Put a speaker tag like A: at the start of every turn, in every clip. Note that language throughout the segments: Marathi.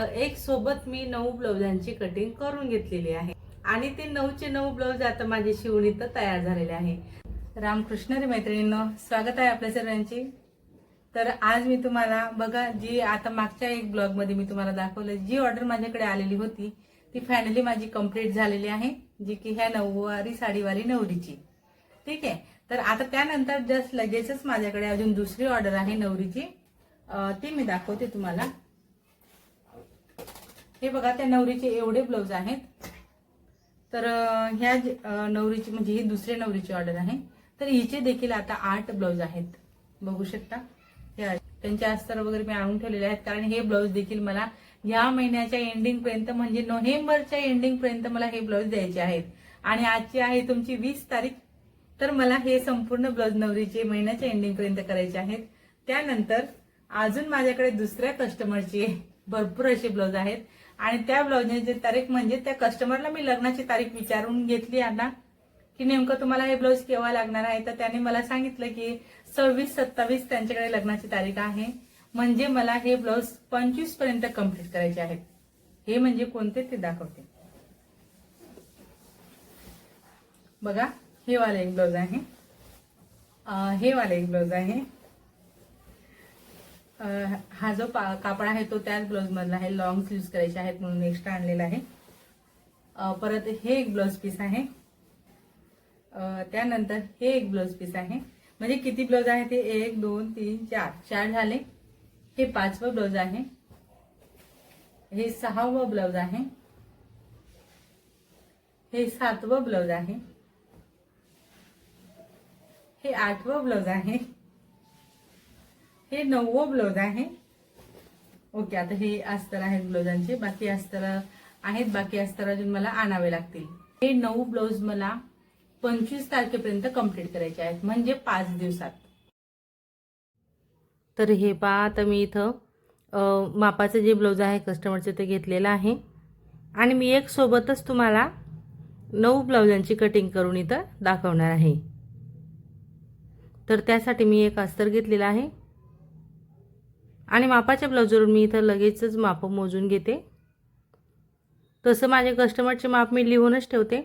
A: एक सोबत मी नऊ ब्लाउजांची कटिंग करून घेतलेली आहे. आणि ते नऊचे नऊ ब्लाऊज आता माझे शिवणी तर तयार झालेले आहे. रामकृष्ण रे मैत्रिणींनो स्वागत आहे आपल्या सर्वांची. तर आज मी तुम्हाला बघा जी आता मागच्या एक ब्लॉगमध्ये मी तुम्हाला दाखवलं जी ऑर्डर माझ्याकडे आलेली होती ती फायनली माझी कंप्लीट झालेली आहे जी की ह्या नऊवारी साडीवारी नवरीची. ठीक आहे? तर आता त्यानंतर जस्ट लगेचच माझ्याकडे अजून दुसरी ऑर्डर आहे नवरीची. ती मी दाखवते तुम्हाला. हे बघा त्या नवरीचे एवढे ब्लाऊज आहेत. तर ह्या नवरीची म्हणजे ही दुसऱ्या नवरीची ऑर्डर आहे. तर हिचे देखील आता आठ ब्लाऊज आहेत. बघू शकता. हे त्यांचे अस्तर वगैरे मी आणून ठेवलेले आहेत. कारण हे ब्लाऊज देखील मला या महिन्याच्या एंडिंग पर्यंत म्हणजे नोव्हेंबरच्या एंडिंग पर्यंत मला हे ब्लाऊज द्यायचे आहेत. आणि आजची आहे तुमची वीस तारीख. तर मला हे संपूर्ण ब्लाऊज नवरीचे महिन्याच्या एंडिंग पर्यंत करायचे आहेत. त्यानंतर अजून माझ्याकडे दुसऱ्या कस्टमरचे भरपूर असे ब्लाऊज आहेत. आणि त्या ब्लाऊजची तारीख म्हणजे त्या कस्टमरला मी लग्नाची तारीख विचारून घेतली यांना की नेमकं तुम्हाला हे ब्लाऊज केव्हा लागणार आहे? तर त्याने मला सांगितलं की सव्वीस सत्तावीस त्यांच्याकडे लग्नाची तारीख आहे. म्हणजे मला हे ब्लाऊज पंचवीसपर्यंत कंप्लीट करायचे आहेत. हे म्हणजे कोणते ते दाखवते. बघा हे वाला एक ब्लाऊज आहे. हे वाला एक ब्लाऊज आहे. हा जो पा- कापड आहे तो त्याच ब्लाऊजमधला आहे. लॉंग स्लीव्स करायचे आहेत म्हणून एक्स्ट्रा आणलेला आहे. परत हे एक ब्लाऊज पीस आहे. त्यानंतर हे एक ब्लाऊज पीस आहे. म्हणजे किती ब्लाऊज आहे ते? एक दोन तीन चार. चार झाले. हे पाचवं ब्लाऊज आहे. हे सहावं ब्लाऊज आहे. हे सातवं ब्लाऊज आहे. हे आठवं ब्लाऊज आहे. हे नववं ब्लाऊज आहे. ओके आता हे अस्तर आहेत ब्लाऊजांचे बाकी अस्तर आहेत बाकी अस्तर अजून मला आणावे लागतील. हे नऊ ब्लाऊज मला पंचवीस तारखेपर्यंत कंप्लीट करायचे आहेत म्हणजे पाच दिवसात. तर हे पहा आता मी इथं मापाचं जे ब्लाऊज आहे कस्टमरचं ते घेतलेलं आहे. आणि मी एक सोबतच तुम्हाला नऊ ब्लाऊजांची कटिंग करून इथं दाखवणार आहे. तर त्यासाठी मी एक अस्तर घेतलेला आहे. आणि मापाच्या ब्लाऊजवरून मी इथं लगेचच मापं मोजून घेते. तसं माझ्या कस्टमरचे माप मी लिहूनच ठेवते.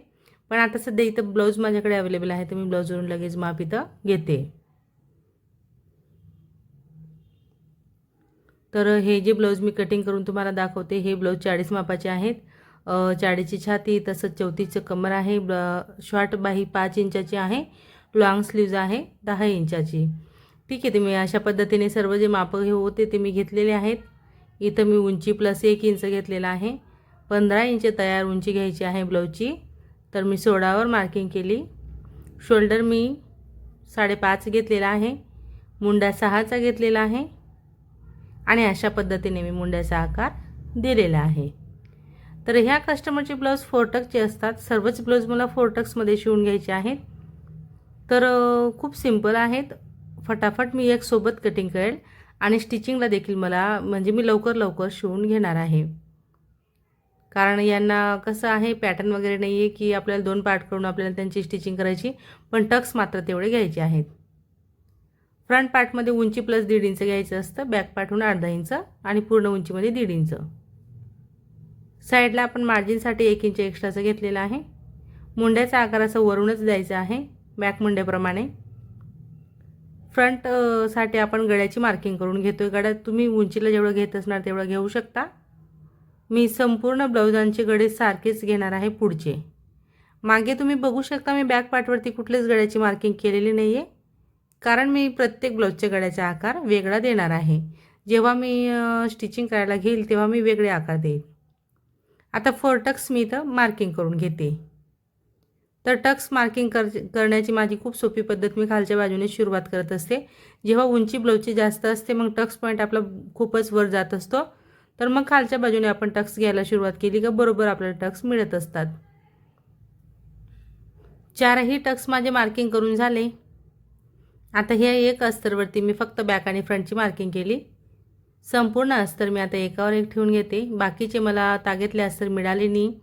A: पण आता सध्या इथं ब्लाऊज माझ्याकडे अवेलेबल आहे तर मी ब्लाऊजवरून लगेच माप इथं घेते. तर हे जे ब्लाऊज मी कटिंग करून तुम्हाला दाखवते हे ब्लाऊज चाळीस मापाचे आहेत. चाळीची चाळीसची छाती तसंच चौथीचं कमर आहे ब्ल शॉर्ट बाही पाच इंचाची आहे लॉंग स्लीव्ज आहे दहा इंचाची. ठीक आहे ते मी अशा पद्धतीने सर्व जे मापं घेऊ होते ते मी घेतलेले आहेत. इथं मी उंची प्लस एक इंच घेतलेला आहे. पंधरा इंच तयार उंची घ्यायची आहे ब्लाऊजची तर मी सोळावर मार्किंग केली. शोल्डर मी साडेपाच घेतलेला आहे. मुंडा सहाचा घेतलेला आहे. आणि अशा पद्धतीने मी मुंड्याचा आकार दिलेला आहे. तर ह्या कस्टमरचे ब्लाऊज फोरटक्सचे असतात. सर्वच ब्लाऊज मला फोरटक्समध्ये शिवून घ्यायचे आहेत. तर खूप सिंपल आहेत. फटाफट मी एक सोबत कटिंग करेल आणि स्टिचिंगला देखील मला म्हणजे मी लवकर लवकर शिवून घेणार आहे. कारण यांना कसं आहे पॅटर्न वगैरे नाही आहे की आपल्याला दोन पार्ट करून आपल्याला त्यांची स्टिचिंग करायची पण टक्स मात्र तेवढे घ्यायचे आहेत. फ्रंट पार्टमध्ये उंची प्लस दीड इंच घ्यायचं असतं बॅक पार्टहून अर्धा इंच आणि पूर्ण उंचीमध्ये दीड इंच. साईडला आपण मार्जिनसाठी एक इंच एक्स्ट्राचं घेतलेलं आहे. मुंड्याचा आकार असं वरूनच द्यायचं आहे बॅक मुंड्याप्रमाणे. फ्रंटसाठी आपण गळ्याची मार्किंग करून घेतो आहे गळ्यात तुम्ही उंचीला जेवढं घेत असणार तेवढं घेऊ शकता. मी संपूर्ण ब्लाऊजांचे गळे सारखेच घेणार आहे पुढचे. मागे तुम्ही बघू शकता मी बॅक पार्टवरती कुठलेच गळ्याची मार्किंग केलेली नाही आहे कारण मी प्रत्येक ब्लाऊजच्या गळ्याचा आकार वेगळा देणार आहे. जेव्हा मी स्टिचिंग करायला घेईल तेव्हा मी वेगळे आकार देईल. आता फोरटक्स मी इथं मार्किंग करून घेते. तर टक्स मार्किंग कर करण्याची माझी खूप सोपी पद्धत मी खालच्या बाजूने सुरुवात करत असते. जेव्हा उंची ब्लाऊजची जास्त असते मग टक्स पॉईंट आपला खूपच वर जात असतो. तर मग खालच्या बाजूने आपण टक्स घ्यायला सुरुवात केली का बरोबर आपल्याला टक्स मिळत असतात. चारही टक्स माझे मार्किंग करून झाले. आता ह्या एक अस्तरवरती मी फक्त बॅक आणि फ्रंटची मार्किंग केली. संपूर्ण अस्तर मी आता एकावर एक ठेवून घेते. बाकीचे मला तागेतले अस्तर मिळाले नाही.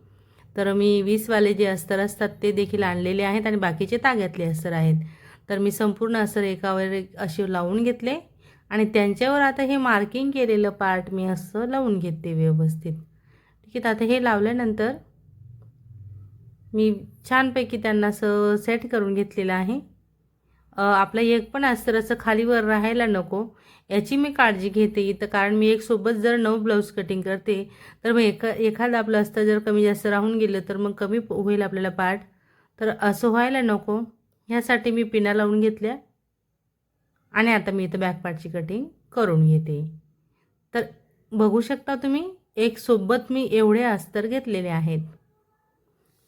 A: तर मी वीसवाले जे अस्तर असतात ते देखील आणलेले आहेत आणि बाकीचे ताग्यातले अस्तर आहेत. तर मी संपूर्ण अस्तर एकावर एक असे लावून घेतले आणि त्यांच्यावर आता हे मार्किंग केलेलं पार्ट मी असं लावून घेते व्यवस्थित. ठीक आहे आता हे लावल्यानंतर मी छानपैकी त्यांना असं सेट करून घेतलेलं आहे. आपलं एक पण अस्तर असं खालीवर राहायला नको. याची मी काळजी घेते इथं कारण मी एक सोबत जर नऊ ब्लाऊज कटिंग करते तर मग एका एखादं आपलं अस्तर जर कमी जास्त राहून गेलं तर मग कमी होईल आपल्याला पार्ट तर असं व्हायला नको. ह्यासाठी मी पिना लावून घेतल्या. आणि आता मी इथं बॅकपार्टची कटिंग करून घेते. तर बघू शकता तुम्ही एक सोबत मी एवढे अस्तर घेतलेले आहेत.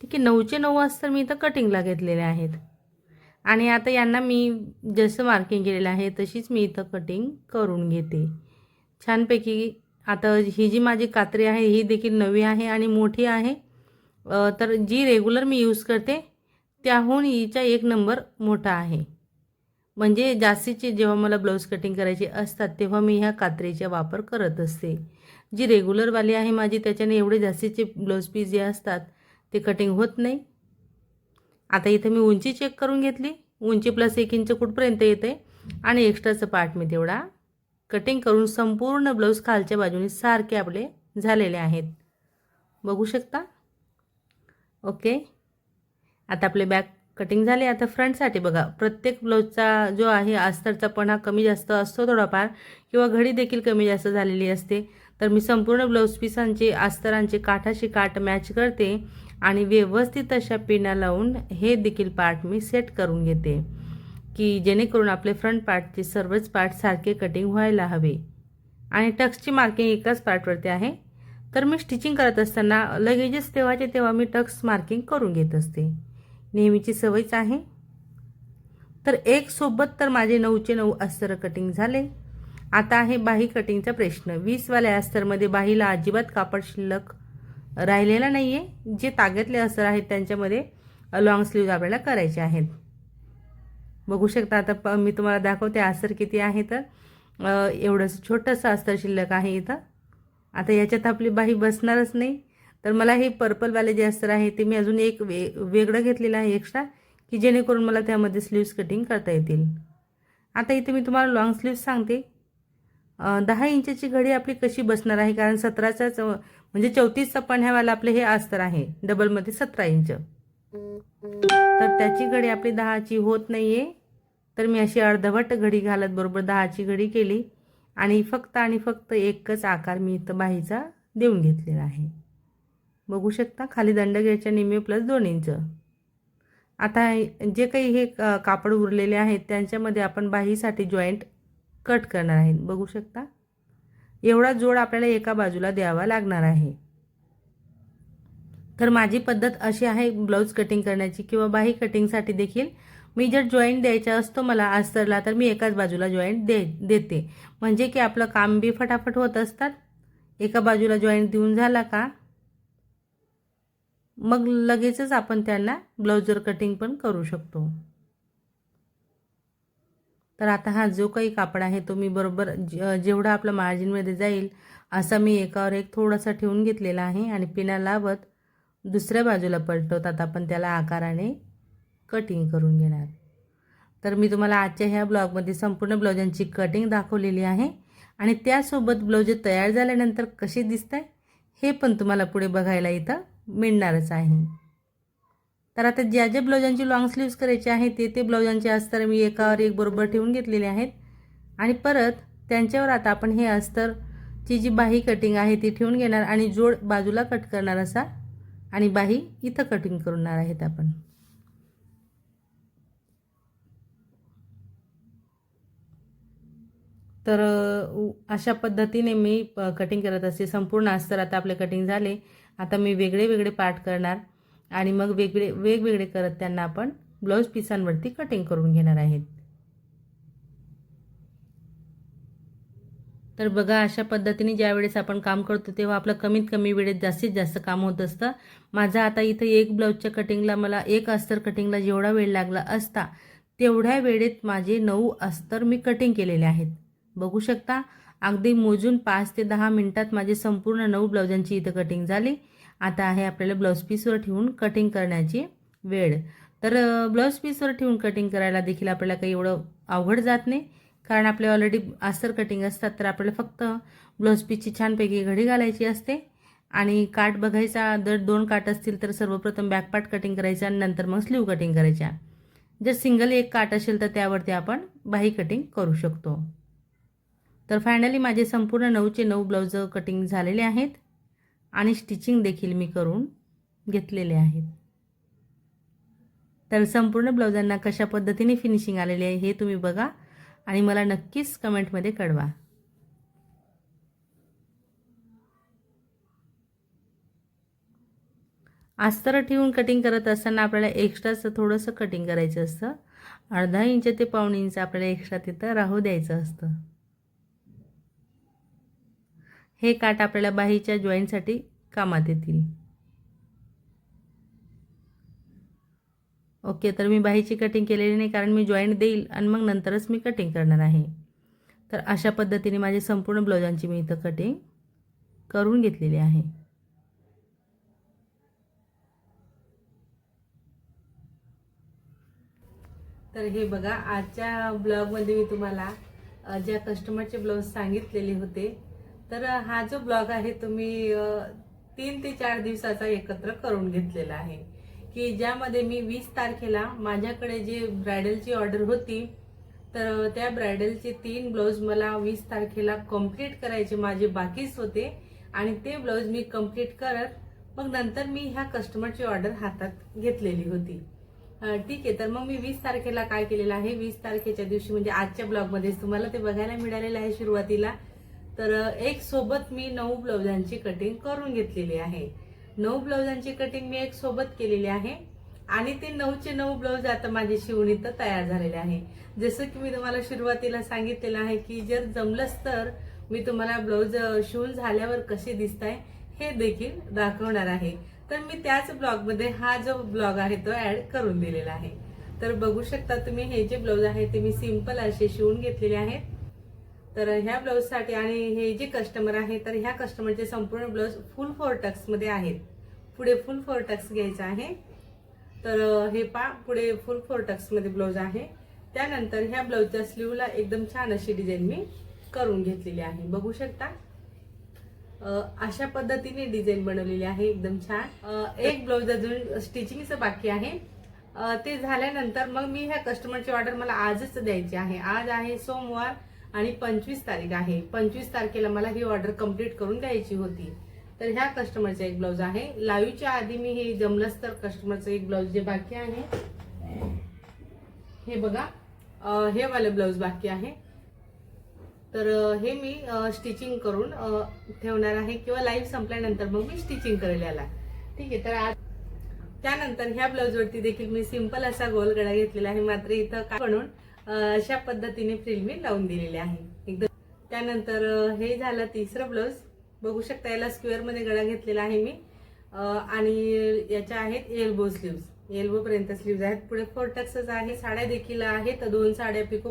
A: ठीक आहे नऊचे नऊ अस्तर मी इथं कटिंगला घेतलेले आहेत. आणि आता यांना मी जसं मार्किंग केलेलं आहे तशीच मी इथं कटिंग करून घेते. छानपैकी आता ही जी माझी कात्री आहे ही देखील नवी आहे आणि मोठी आहे. तर जी रेग्युलर मी यूज करते त्याहून हिचा एक नंबर मोठा आहे. म्हणजे जास्तीचे जेव्हा मला ब्लाऊज कटिंग करायचे असतात तेव्हा मी ह्या कात्रीचा वापर करत असते. जी रेग्युलरवाली आहे माझी त्याच्याने एवढे जास्तीचे ब्लाऊज पीस जे असतात ते कटिंग होत नाही. आता इथं मी उंची चेक करून घेतली. उंची प्लस एक इंच कुठपर्यंत येते? आणि एक्स्ट्राचं पार्ट मी तेवढा कटिंग करून संपूर्ण ब्लाऊज खालच्या बाजूने सारखे आपले झालेले आहेत. बघू शकता? ओके आता आपले बॅक कटिंग झाले. आता फ्रंटसाठी बघा. प्रत्येक ब्लाऊजचा जो आहे अस्तरचा पणा कमी जास्त असतो थोडाफार किंवा घडी देखील कमी जास्त झालेली असते. तर मी संपूर्ण ब्लाऊज पिसांचे अस्तरांचे काठाशी काठ मॅच करते. आणि व्यवस्थित अशा पिना लावून हे देखील पार्ट मी सेट करून घेते की जेणेकरून आपले फ्रंट पार्टचे सर्वच पार्ट सारखे कटिंग व्हायला हवे. आणि टक्सची मार्किंग एकाच पार्टवरती आहे. तर मी स्टिचिंग करत असताना लगेचच तेव्हाचे तेव्हा मी टक्स मार्किंग करून घेत असते. नेहमीची सवयच आहे. तर एक सोबत तर माझे नऊचे नऊ अस्तर कटिंग झाले. आता आहे बाही कटिंगचा प्रश्न. वीसवाल्या अस्तरमध्ये बाहीला अजिबात कापड शिल्लक राहिलेला नाही आहे जे ताग्यातले अस्तर आहेत त्यांच्यामध्ये लॉंग स्लीव्ज आपल्याला करायचे आहेत. बघू शकता आता प मी तुम्हाला दाखवते अस्तर किती आहे तर एवढंच एवढंसं छोटंसं अस्तर शिल्लक आहे इथं. आता याच्यात आपली बाही बसणारच नाही. तर मला हे पर्पलवाले जे अस्तर आहे ते मी अजून एक वे वेगळं घेतलेलं आहे एक्स्ट्रा की जेणेकरून मला त्यामध्ये स्लीव्स कटिंग करता येतील. आता इथे मी तुम्हाला लॉंग स्लीव्स सांगते. दहा इंचाची घडी आपली कशी बसणार आहे? कारण सतराचाच म्हणजे चौतीसचा पण्यावाला आपलं हे अस्तर आहे. डबलमध्ये सतरा इंच तर त्याची घडी आपली दहाची होत नाही आहे तर मी अशी अर्धवट घडी घालत बरोबर दहाची घडी केली. आणि फक्त आणि फक्त एकच आकार मी इथं बाहीचा देऊन घेतलेला आहे. बघू शकता खाली दंड घ्यायच्या निम्मे प्लस दोन इंच आता जे काही हे क- कापड उरलेले आहेत त्यांच्यामध्ये आपण बाहीसाठी जॉईंट कट करणार आहे. बघू शकता. एवढा जोड आपल्याला एका बाजूला द्यावा लागणार आहे. तर माझी पद्धत अशी आहे ब्लाऊज कटिंग करण्याची किंवा बाही कटिंगसाठी देखील मी जर जॉईंट द्यायचा असतो मला अस्तरला तर मी एकाच बाजूला जॉईंट दे देते. म्हणजे की आपलं काम बी फटाफट होत असतात. एका बाजूला जॉईंट देऊन झाला का? मग लगेचच आपण त्यांना ब्लाऊजर कटिंग पण करू शकतो. तर आता हा जो काही कापड आहे तो मी बरोबर जेवढा आपला मार्जिनमध्ये जाईल असा मी एकावर एक थोडासा ठेवून घेतलेला आहे आणि पिना लावत दुसऱ्या बाजूला पलटवतात आपण त्याला आकाराने कटिंग करून घेणार. तर मी तुम्हाला आजच्या ह्या ब्लॉगमध्ये संपूर्ण ब्लाउजांची कटिंग दाखवलेली आहे आणि त्यासोबत ब्लाऊज तयार झाल्यानंतर कसे दिसत आहे हे पण तुम्हाला पुढे बघायला इथं मिळणारच आहे. तर आता ज्या ज्या ब्लाउजांची लॉंग स्लीव्स करायचे आहे ते ते ब्लाउजांचे अस्तर मी एकावर एक बरोबर ठेवून घेतलेले आहेत. आणि परत त्यांच्यावर आता आपण हे अस्तरची जी बाही कटिंग आहे ती ठेवून घेणार आणि जोड बाजूला कट करणार असा आणि बाही इथं कटिंग करणार आहेत आपण. तर अशा पद्धतीने मी कटिंग करत असते. संपूर्ण अस्तर आता आपले कटिंग झाले. आता मी वेगळे वेगळे पार्ट करणार. आणि मग वेगळे वेगवेगळे करत त्यांना आपण ब्लाऊज पिसांवरती कटिंग करून घेणार आहेत. तर बघा अशा पद्धतीने ज्या वेळेस आपण काम करतो तेव्हा आपलं कमीत कमी वेळेत जास्तीत जास्त काम होत असतं. माझं आता इथं एक ब्लाऊजच्या कटिंगला मला एक अस्तर कटिंगला जेवढा वेळ लागला असता तेवढ्या वेळेत माझे नऊ अस्तर मी कटिंग केलेले आहेत. बघू शकता अगदी मोजून पाच ते दहा मिनटात माझे संपूर्ण नऊ ब्लाउजांची इथं कटिंग झाली. आता आहे आपल्याला ब्लाऊज पीसवर ठेवून कटिंग करण्याची वेळ. तर ब्लाऊज पीसवर ठेवून कटिंग करायला देखील आपल्याला काही एवढं अवघड जात नाही. कारण आपले ऑलरेडी अस्तर कटिंग असतात तर आपल्याला फक्त ब्लाऊज पीसची छानपैकी घडी घालायची असते. आणि काठ बघायचा जर दोन काठ असतील तर सर्वप्रथम बॅक पार्ट कटिंग करायचा आणि नंतर मग स्लीव कटिंग करायच्या. जर सिंगल एक काठ असेल तर त्यावरती आपण बाही कटिंग करू शकतो. तर फायनली माझे संपूर्ण नऊचे नऊ ब्लाऊज कटिंग झालेले आहेत. आणि स्टिचिंग देखील मी करून घेतलेले आहेत. तर संपूर्ण ब्लाऊजांना कशा पद्धतीने फिनिशिंग आलेली आहे हे तुम्ही बघा आणि मला नक्कीच कमेंटमध्ये कळवा. अस्तर ठेवून कटिंग करत असताना आपल्याला एक्स्ट्राचं थोडंसं कटिंग करायचं असतं. अर्धा इंच ते पाऊण इंच आपल्याला एक्स्ट्रा तिथं राहू द्यायचं असतं. हे काट आपल्याला बाहीच्या जॉईंटसाठी कामात येतील. ओके तर मी बाहीची कटिंग केलेली नाही कारण मी जॉईंट देईल आणि मग नंतरच मी कटिंग करणार आहे. तर अशा पद्धतीने माझे संपूर्ण ब्लाउजांची मी इथं कटिंग करून घेतलेली आहे. तर हे बघा आजच्या ब्लॉगमध्ये मी तुम्हाला ज्या कस्टमरचे ब्लाऊज सांगितलेले होते तर हा जो ब्लॉग आहे तुम्ही तीन ते चार दिवसाचा एकत्र करून घेतलेला आहे. की ज्यामध्ये मी वीस तारखेला माझ्याकडे जे ब्रायडलची ऑर्डर होती तर त्या ब्रायडलचे तीन ब्लाऊज मला वीस तारखेला कंप्लीट करायचे माझे बाकीच होते आणि ते ब्लाऊज मी कंप्लीट करत मग नंतर मी ह्या कस्टमरची ऑर्डर हातात घेतलेली होती. ठीक आहे तर मग मी वीस तारखेला काय केलेलं आहे? वीस तारखेच्या दिवशी म्हणजे आजच्या ब्लॉगमध्येच तुम्हाला ते बघायला मिळालेलं आहे सुरुवातीला तर एक सोबत मी नऊ ब्लाउजांची कटिंग करून घेतलेली आहे. नऊ ब्लाउजांची कटिंग मी एक सोबत केलेली आहे. आणि ते नऊचे नऊ ब्लाऊज आता माझे शिवणी तर तयार झालेले आहे. जसं की मी तुम्हाला सुरुवातीला सांगितलेलं आहे की जर जमलंच तर मी तुम्हाला ब्लाऊज शिवून झाल्यावर कसे दिसत आहे हे देखील दाखवणार आहे. तर मी त्याच ब्लॉगमध्ये हा जो ब्लॉग आहे तो ॲड करून दिलेला आहे. तर बघू शकता तुम्ही हे जे ब्लाऊज आहे ते मी सिंपल असे शिवून घेतलेले आहेत. तर ह्या ब्लाऊजसाठी आणि हे जे कस्टमर आहे तर ह्या कस्टमरचे संपूर्ण ब्लाऊज फुल फोर टक्समध्ये आहेत. पुढे फुल फोर टक्स घ्यायचा आहे. तर हे पा पुढे फुल फोर टक्समध्ये ब्लाऊज आहे. त्यानंतर ह्या ब्लाऊजच्या स्लीवला एकदम छान अशी डिझाईन मी करून घेतलेली आहे. बघू शकता? अशा पद्धतीने डिझाईन बनवलेली आहे एकदम छान. एक ब्लाऊज अजून स्टिचिंगचं बाकी आहे. ते झाल्यानंतर मग मी ह्या कस्टमरची ऑर्डर मला आजच द्यायची आहे. आज आहे सोमवार आणि पंचवीस तारीख आहे. पंचवीस तारखेला मला ही ऑर्डर कंप्लीट करून द्यायची होती. तर ह्या कस्टमरचा एक ब्लाऊज आहे. लाईव्हच्या आधी मी हे जमलंच तर कस्टमरचं एक ब्लाऊज जे बाकी आहे हे बघा. हे वाले ब्लाऊज बाकी आहे. तर हे मी स्टिचिंग करून ठेवणार आहे किंवा लाईव्ह संपल्यानंतर मग मी स्टिचिंग करेल याला. ठीक आहे तर आज त्यानंतर ह्या ब्लाऊजवरती देखील मी सिंपल असा गोल गळा घेतलेला आहे. मात्र इथं काय म्हणून अशा पद्धतीने फ्रिल मी लावून दिलेली आहे. एकदम त्यानंतर हे झालं तिसरं ब्लाऊज बघू शकता याला स्क्वेअरमध्ये गळा घेतलेला आहे मी. आणि याच्या आहेत एल्बो स्लीव्ज एल्बोपर्यंत स्लीव्ज आहेत. पुढे फोर टक्सच आहे साड्या देखील आहेत. दोन साड्या पिको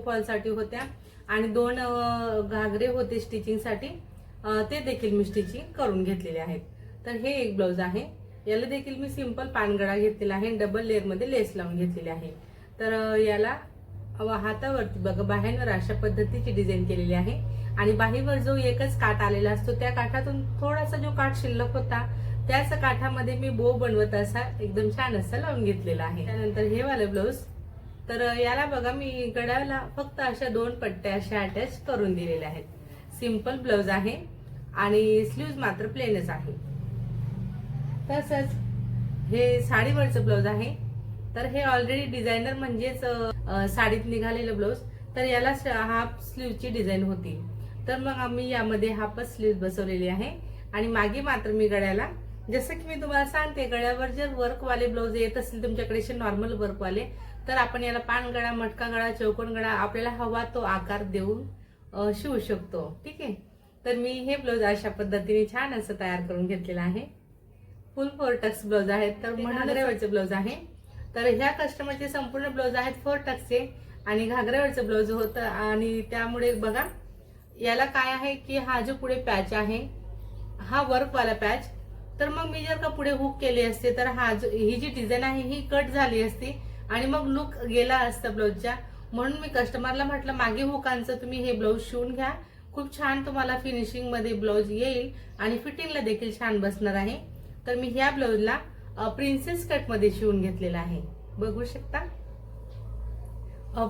A: होत्या. आणि दोन घागरे होते स्टिचिंगसाठी ते देखील मी स्टिचिंग करून घेतलेले आहेत. तर हे एक ब्लाऊज आहे. याला देखील मी सिंपल पानगळा घेतलेला आहे. डबल लेअरमध्ये लेस लावून घेतलेली आहे. तर याला हातावरती बघा बाह्यांवर अशा पद्धतीची डिझाईन केलेली आहे. आणि बाहीवर जो एकच काठ आलेला असतो त्या काठातून थोडासा जो काठ शिल्लक होता त्याच काठामध्ये मी बो बनवत असा एकदम छान असं लावून घेतलेला आहे. त्यानंतर हे वाले ब्लाऊज तर याला बघा मी गडाला फक्त अशा दोन पट्ट्या अशा अटॅच करून दिलेल्या आहेत. सिंपल ब्लाऊज आहे आणि स्लीव्ज मात्र प्लेनच आहे. तसंच हे साडीवरचं ब्लाऊज आहे. तर हे ऑलरेडी डिझायनर म्हणजेच साडीत निघालेलं ब्लाऊज तर याला हाफ स्लीवची डिझाईन होती. तर मग आम्ही यामध्ये हाफच स्लीव बसवलेली आहे. आणि मागे मात्र मी गळ्याला जसं की मी तुम्हाला सांगते गळ्यावर जर वर्कवाले ब्लाऊज येत असतील तुमच्याकडे नॉर्मल वर्कवाले तर आपण याला पान गळा मटका गळा चौकोन गळा आपल्याला हवा तो आकार देऊन शिवू शकतो. ठीक आहे? तर मी हे ब्लाऊज अशा पद्धतीने छान असं तयार करून घेतलेलं आहे. फुल फोर टक्स ब्लाऊज आहेत तर घागऱ्यावरचे ब्लाऊज आहे. तर ह्या कस्टमरचे संपूर्ण ब्लाऊज आहेत फोर टक्सचे आणि घागरावरचं ब्लाऊज होतं. आणि त्यामुळे बघा याला काय आहे की हा जो पुढे पॅच आहे हा वर्कवाला पॅच तर मग मी जर का पुढे हुक केली असते तर हा जो ही जी डिझाईन आहे ही कट झाली असती आणि मग लुक गेला असता ब्लाऊजच्या म्हणून मी कस्टमरला म्हटलं मागे हुकांचं तुम्ही हे ब्लाऊज शिवून घ्या. खूप छान तुम्हाला फिनिशिंगमध्ये ब्लाऊज येईल आणि फिटिंगला देखील छान बसणार आहे. तर मी ह्या ब्लाऊजला प्रिन्सेस कटमध्ये शिवून घेतलेला आहे. बघू शकता.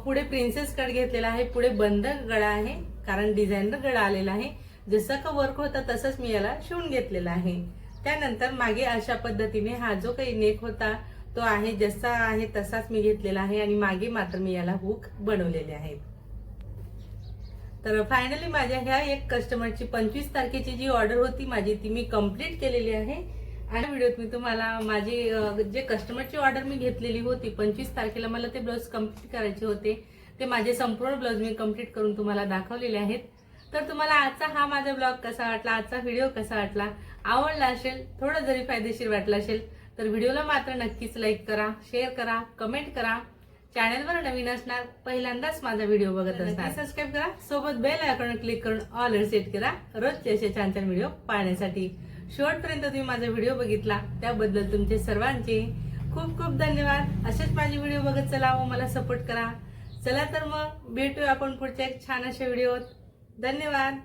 A: पुढे प्रिन्सेस कट घेतलेला आहे पुढे बंद गळा आहे कारण डिझायनर गळा आलेला आहे. जसं का वर्क होता तसंच मी याला शिवून घेतलेला आहे. त्यानंतर मागे अशा पद्धतीने हा जो काही नेक होता तो आहे जसा आहे तसाच मी घेतलेला आहे आणि मागे मात्र मी याला हुक बनवलेले आहेत. तर फायनली माझ्या ह्या एक कस्टमरची पंचवीस तारखेची जी ऑर्डर होती माझी ती मी कंप्लीट केलेली आहे. आणि व्हिडिओत मी तुम्हाला माझी जे कस्टमरची ऑर्डर मी घेतलेली होती पंचवीस तारखेला मला ते ब्लाऊज कंप्लीट करायचे होते. ते माझे संपूर्ण ब्लाऊज मी कंप्लीट करून तुम्हाला दाखवलेले आहेत. तर तुम्हाला आजचा हा माझा ब्लॉग कसा वाटला आजचा व्हिडिओ कसा वाटला आवडला असेल थोडं जरी फायदेशीर वाटला असेल तर व्हिडिओला मात्र नक्कीच लाईक करा शेअर करा कमेंट करा. चॅनलवर नवीन असणार पहिल्यांदाच माझा व्हिडिओ बघत असणार. सबस्क्राईब करा. सोबत बेल आयकॉन क्लिक करून ऑल सेट करा. रोजचे असे छान छान व्हिडिओ पाहण्यासाठी. शेवटपर्यंत तुम्ही माझा व्हिडिओ बघितला त्याबद्दल तुमचे सर्वांचे खूप खूप धन्यवाद. असेच माझे व्हिडिओ बघत चला व मला सपोर्ट करा. चला तर मग भेटूया आपण पुढच्या एक छान अशा व्हिडिओत. धन्यवाद.